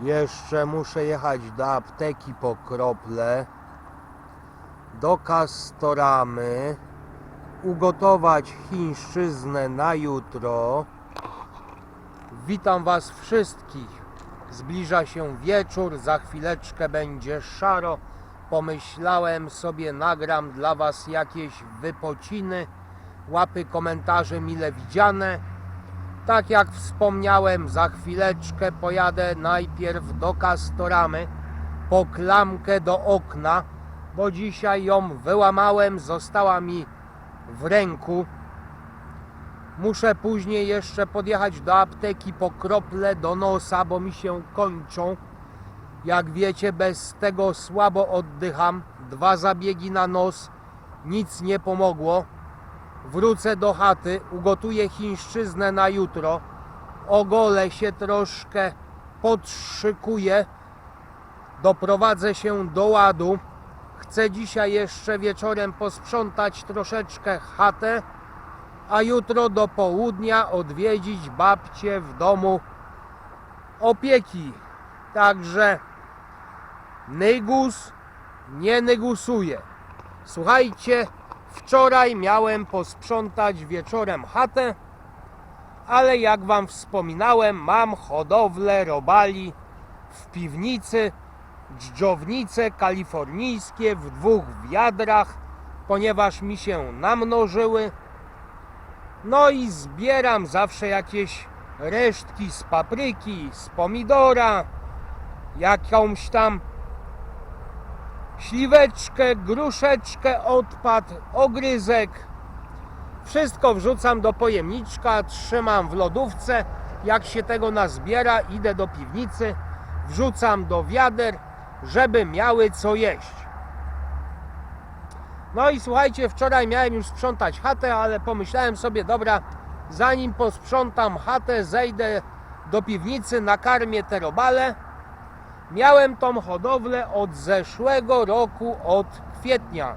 Jeszcze muszę jechać do apteki po krople, do Kastoramy, ugotować chińszczyznę na jutro. Witam Was wszystkich. Zbliża się wieczór, za chwileczkę będzie szaro. Pomyślałem sobie, nagram dla Was jakieś wypociny, łapy komentarze mile widziane. Tak jak wspomniałem, za chwileczkę pojadę najpierw do Kastoramy po klamkę do okna, bo dzisiaj ją wyłamałem, została mi w ręku. Muszę później jeszcze podjechać do apteki po krople do nosa, bo mi się kończą. Jak wiecie, bez tego słabo oddycham. Dwa zabiegi na nos, nic nie pomogło. Wrócę do chaty, ugotuję chińszczyznę na jutro. Ogolę się troszkę, podszykuję. Doprowadzę się do ładu. Chcę dzisiaj jeszcze wieczorem posprzątać troszeczkę chatę, a jutro do południa odwiedzić babcię w domu opieki. Także nygus nie nygusuje. Słuchajcie, wczoraj miałem posprzątać wieczorem chatę, ale jak Wam wspominałem, mam hodowlę robali w piwnicy, dżdżownice kalifornijskie w dwóch wiadrach, ponieważ mi się namnożyły. No i zbieram zawsze jakieś resztki z papryki, z pomidora, jakąś tam śliweczkę, gruszeczkę, odpad, ogryzek. Wszystko wrzucam do pojemniczka, trzymam w lodówce. Jak się tego nazbiera, idę do piwnicy, wrzucam do wiader, żeby miały co jeść. No i słuchajcie, wczoraj miałem już sprzątać chatę, ale pomyślałem sobie, dobra, zanim posprzątam chatę, zejdę do piwnicy, nakarmię te robale. Miałem tą hodowlę od zeszłego roku, od kwietnia.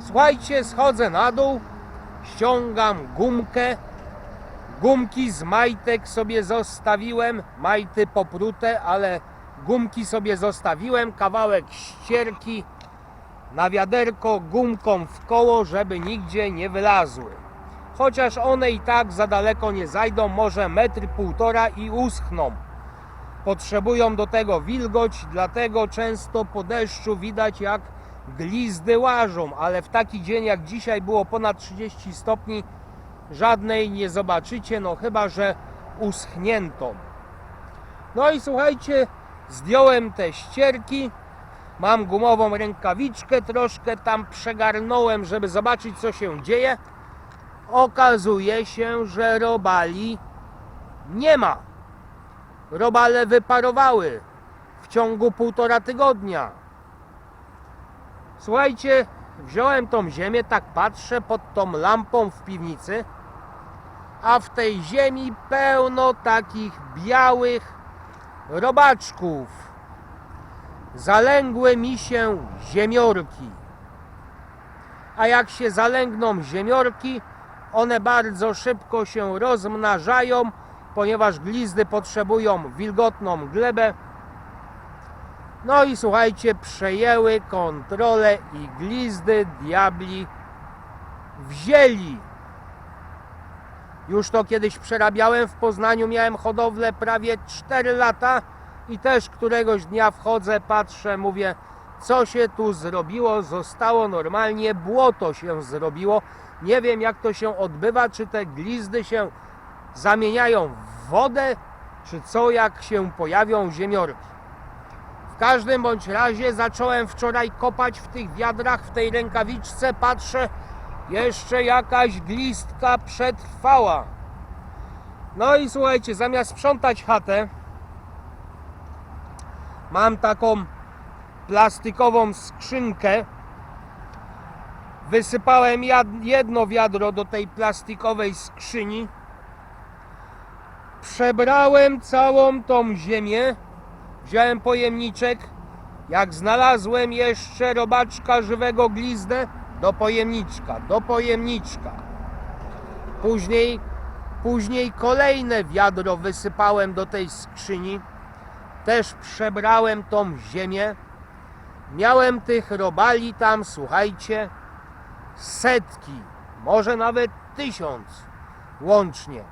Słuchajcie, schodzę na dół, ściągam gumkę. Gumki z majtek sobie zostawiłem, majty poprute, ale gumki sobie zostawiłem, kawałek ścierki na wiaderko gumką w koło, żeby nigdzie nie wylazły. Chociaż one i tak za daleko nie zajdą, może metr półtora i uschną. Potrzebują do tego wilgoć, dlatego często po deszczu widać jak glizdy łażą, ale w taki dzień jak dzisiaj było ponad 30 stopni, żadnej nie zobaczycie, no chyba że uschniętą. No i słuchajcie, zdjąłem te ścierki, mam gumową rękawiczkę, troszkę tam przegarnąłem, żeby zobaczyć co się dzieje. Okazuje się, że robali nie ma. Robale wyparowały w ciągu półtora tygodnia. Słuchajcie, wziąłem tą ziemię, tak patrzę pod tą lampą w piwnicy, a w tej ziemi pełno takich białych robaczków. Zalęgły mi się ziemiorki. A jak się zalęgną ziemiorki, one bardzo szybko się rozmnażają, ponieważ glizdy potrzebują wilgotną glebę. No i słuchajcie, przejęły kontrolę i glizdy diabli wzięli. Już to kiedyś przerabiałem w Poznaniu, miałem hodowlę prawie 4 lata i też któregoś dnia wchodzę, patrzę, mówię, co się tu zrobiło, zostało normalnie, błoto się zrobiło. Nie wiem jak to się odbywa, czy te glizdy się zamieniają w wodę, czy co jak się pojawią ziemiorki. W każdym bądź razie zacząłem wczoraj kopać w tych wiadrach, w tej rękawiczce, patrzę, jeszcze jakaś glistka przetrwała. No i słuchajcie, zamiast sprzątać chatę, mam taką plastikową skrzynkę. Wysypałem jedno wiadro do tej plastikowej skrzyni. Przebrałem całą tą ziemię. Wziąłem pojemniczek. Jak znalazłem jeszcze robaczka żywego glizdę, do pojemniczka, do pojemniczka. Później Później kolejne wiadro wysypałem do tej skrzyni. Też przebrałem tą ziemię. Miałem tych robali tam, słuchajcie, setki, może nawet tysiąc łącznie.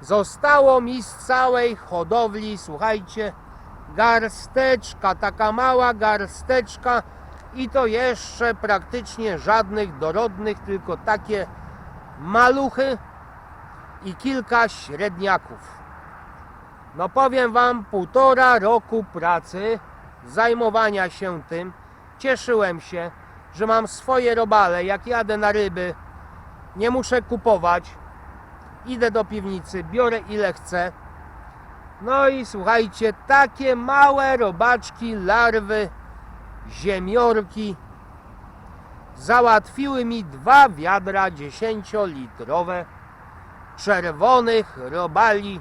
Zostało mi z całej hodowli, słuchajcie, garsteczka, taka mała garsteczka i to jeszcze praktycznie żadnych dorodnych, tylko takie maluchy i kilka średniaków. No powiem wam, półtora roku pracy, zajmowania się tym, cieszyłem się, że mam swoje robale, jak jadę na ryby, nie muszę kupować, idę do piwnicy, biorę ile chcę. No i słuchajcie, takie małe robaczki, larwy, ziemiorki załatwiły mi dwa wiadra 10-litrowe czerwonych robali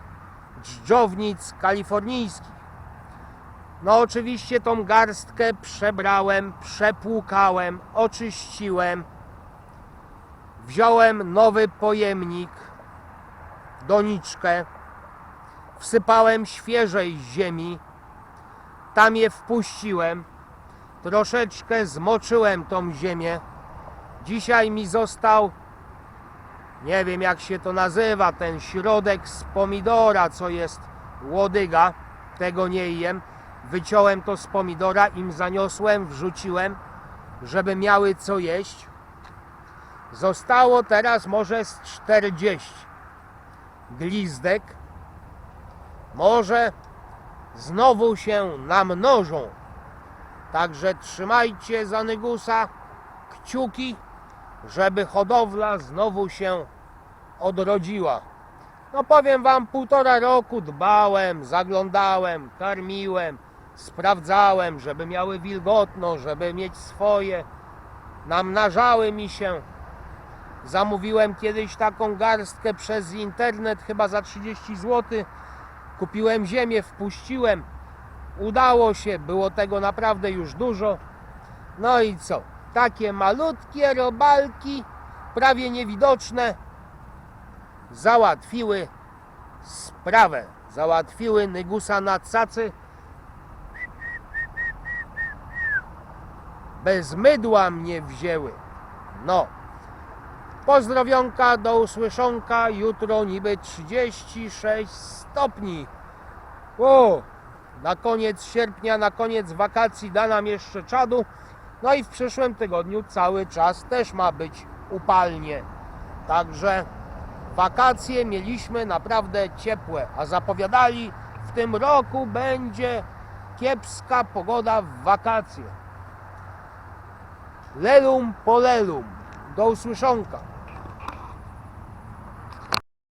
dżdżownic kalifornijskich. No oczywiście tą garstkę przebrałem, przepłukałem, oczyściłem. Wziąłem nowy pojemnik, doniczkę, wsypałem świeżej ziemi, tam je wpuściłem, troszeczkę zmoczyłem tą ziemię. Dzisiaj mi został, nie wiem jak się to nazywa, ten środek z pomidora, co jest łodyga, tego nie jem. Wyciąłem to z pomidora, im zaniosłem, wrzuciłem, żeby miały co jeść. Zostało teraz może z 40 glizdek. Może znowu się namnożą. Także trzymajcie za Nygusa kciuki, żeby hodowla znowu się odrodziła. No powiem wam, półtora roku dbałem, zaglądałem, karmiłem, sprawdzałem, żeby miały wilgotno, żeby mieć swoje. Namnażały mi się. Zamówiłem kiedyś taką garstkę przez internet, chyba za 30 zł. Kupiłem ziemię, wpuściłem. Udało się, było tego naprawdę już dużo. No i co? Takie malutkie robalki, prawie niewidoczne, załatwiły sprawę. Załatwiły Nygusa na cacy. Bez mydła mnie wzięły. No. Pozdrowionka, do usłyszonka. Jutro niby 36 stopni. O, na koniec sierpnia, na koniec wakacji da nam jeszcze czadu. No i w przyszłym tygodniu cały czas też ma być upalnie. Także wakacje mieliśmy naprawdę ciepłe, a zapowiadali w tym roku będzie kiepska pogoda w wakacje. Lelum polelum. Do usłyszonka.